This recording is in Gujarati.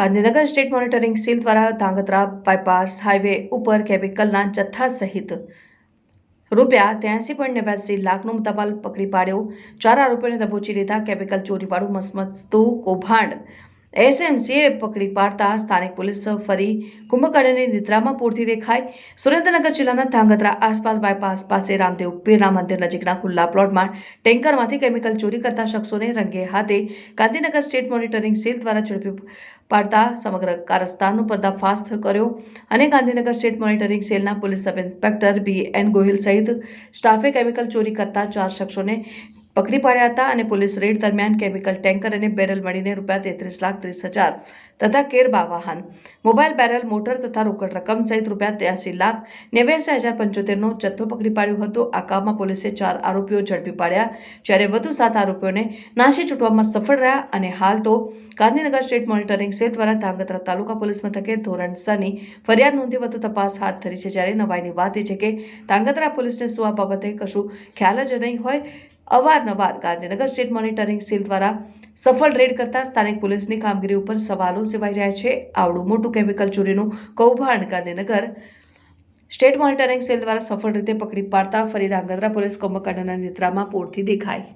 ગાંધીનગર સ્ટેટ મોનિટરિંગ સેલ દ્વારા ધાંગધ્રા બાયપાસ હાઈવે ઉપર કેમિકલના જથ્થા સહિત રૂપિયા ત્યાંસી પોઈન્ટ નેવ્યાસી લાખનો મુદ્દામાલ પકડી પાડ્યો. ચાર આરોપીઓને દબોચી લીધા. કેમિકલ ચોરીવાળું મસમસતું કૌભાંડ એસએમસીએ પકડી પાડતા સ્થાનિક પોલીસ ફરી કુંભકર્ણની નિદ્રામાં પૂરતી દેખાઈ. સુરેન્દ્રનગર જિલ્લાના ધાંગધ્રા આસપાસ બાયપાસ પાસે રામદેવ પીરના મંદિર નજીકના ખુલ્લા પ્લોટમાં ટેન્કરમાંથી કેમિકલ ચોરી કરતા શખ્સોને રંગે હાથે ગાંધીનગર સ્ટેટ મોનિટરિંગ સેલ દ્વારા ઝડપી પાડતા સમગ્ર કારસ્તાનનો પર્દાફાશ કર્યો અને ગાંધીનગર સ્ટેટ મોનિટરિંગ સેલના police sub inspector B N Gohil સહિત સ્ટાફે કેમિકલ ચોરી કરતા ચાર શખ્સોને પકડી પાડ્યા હતા અને પોલીસ રેડ દરમિયાન કેમિકલ ટેન્કર અને બેરલ મળીને રૂપિયા તેત્રીસ લાખ ત્રીસ હજાર તથા કેરબા વાહન, મોબાઈલ બેરલ, મોટર તથા રોકડ રકમ સહિત રૂપિયા ત્યાસી લાખ નેવ્યાસી હજાર પંચોતેરનો જથ્થો પકડી પાડ્યો હતો. આ કામમાં પોલીસે ચાર આરોપીઓ ઝડપી પાડ્યા. જ્યારે વધુ સાત આરોપીઓને નાસી છૂટવામાં સફળ રહ્યા અને હાલ તો ગાંધીનગર સ્ટેટ મોનિટરિંગ સેલ દ્વારા ધાંગધ્રા તાલુકા પોલીસ મથકે ધોરણસરની ફરિયાદ નોંધી વધુ તપાસ હાથ ધરી છે. જ્યારે નવાઈની વાત એ છે કે ધાંગધ્રા પોલીસને શું આ બાબતે કશું ખ્યાલ જ નહીં હોય અવારનવાર ગાંધીનગર સ્ટેટ મોનિટરિંગ સેલ દ્વારા સફળ રેડ કરતા સ્થાનિક પોલીસની કામગીરી ઉપર સવાલો સેવાઈ રહ્યા છે. આવડું મોટું કેમિકલ ચોરીનું કૌભાંડ ગાંધીનગર સ્ટેટ મોનિટરિંગ સેલ દ્વારા સફળ રીતે પકડી પાડતા ફરી ધાંગધ્રા પોલીસ કોમકાંડના નેત્રામાં પૂરથી દેખાય